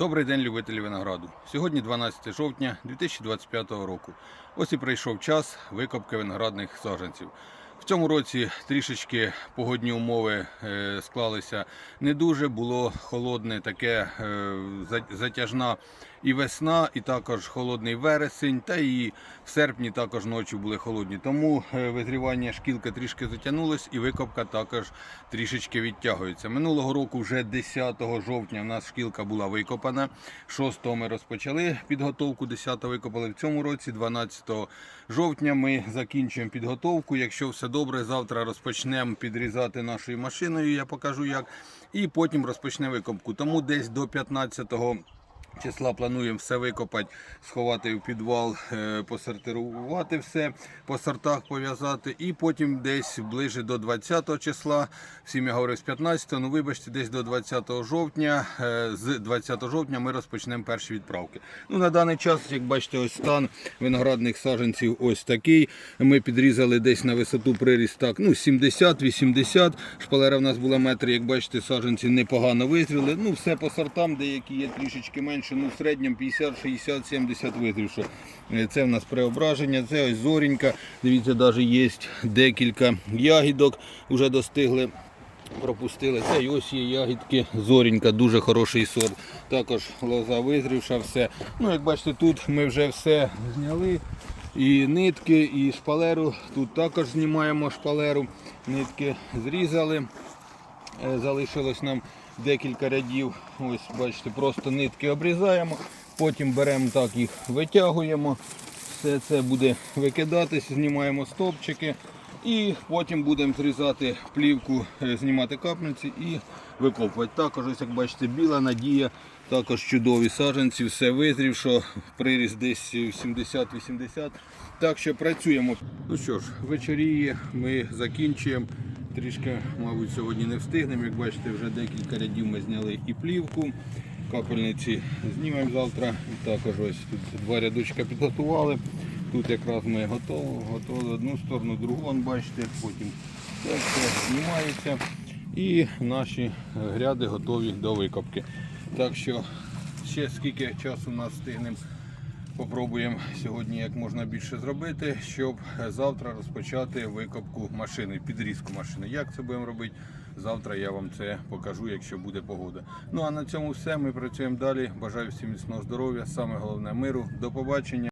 Добрий день, любителі винограду. Сьогодні 12 жовтня 2025 року. Ось і прийшов час викопки виноградних саджанців. В цьому році трішечки погодні умови е, склалися не дуже. Було холодне таке е, затяжна і весна, і також холодний вересень, та і в серпні також ночі були холодні. Тому е, визрівання шкілки трішки затягнулось і викопка також трішечки відтягується. Минулого року, вже 10 жовтня, у нас шкілка була викопана. 6 ми розпочали підготовку, 10 викопали. В цьому році, 12 жовтня, ми закінчуємо підготовку. Якщо все добре, завтра розпочнемо підрізати нашою машиною. Я покажу як. І потім розпочне викопку. Тому десь до 15 числа плануємо все викопати, сховати в підвал, е, посортирувати все, по сортах пов'язати. І потім десь ближе до 20 числа, всім я говорив з 15, ну вибачте, десь до 20 жовтня, е, з 20 жовтня ми розпочнемо перші відправки. Ну, на даний час, як бачите, ось стан виноградних саджанців ось такий. Ми підрізали десь на висоту приріст так, ну 70-80. Шпалера в нас була метр, як бачите, саджанці непогано визріли. Ну, все по сортам, деякі є трішечки менше, ну в середньому 50, 60, 70 визрівши. Е, Це в нас преображення, це ось зорінька. Дивіться, навіть є декілька ягідок, вже достигли. Пропустили. Це і ось є ягідки. Зорінька, дуже хороший сорт. Також лоза визрівша, все. Ну, як бачите, тут ми вже все зняли. І нитки, і шпалеру. Тут також знімаємо шпалеру. Нитки зрізали. Е, Залишилось нам декілька рядів. Ось, бачите, просто нитки обрізаємо. Потім беремо так їх, витягуємо. Все це буде викидатись, знімаємо стовпчики. І потім будемо зрізати плівку, е, знімати капельниці і викопувати. Також, ось, як бачите, біла надія, також чудові саджанці, все визрівшо, приріст десь 70-80. Так що працюємо. Ну що ж, вечоріє, ми закінчуємо. Трішки, мабуть, сьогодні не встигнемо. Як бачите, вже декілька рядів ми зняли і плівку. Капельниці знімемо завтра. Також ось тут два рядочка підготували. Тут якраз ми готові, готовили одну сторону, другу, вон, бачите, потім це все знімається. І наші гряди готові до викопки. Так що ще скільки часу нас встигнемо Попробуємо сьогодні як можна більше зробити, щоб завтра розпочати викопку машини, підрізку машини. Як це будемо робити? Завтра я вам це покажу, якщо буде погода. Ну а на цьому все. Ми працюємо далі. Бажаю всім міцного здоров'я, саме головне миру. До побачення.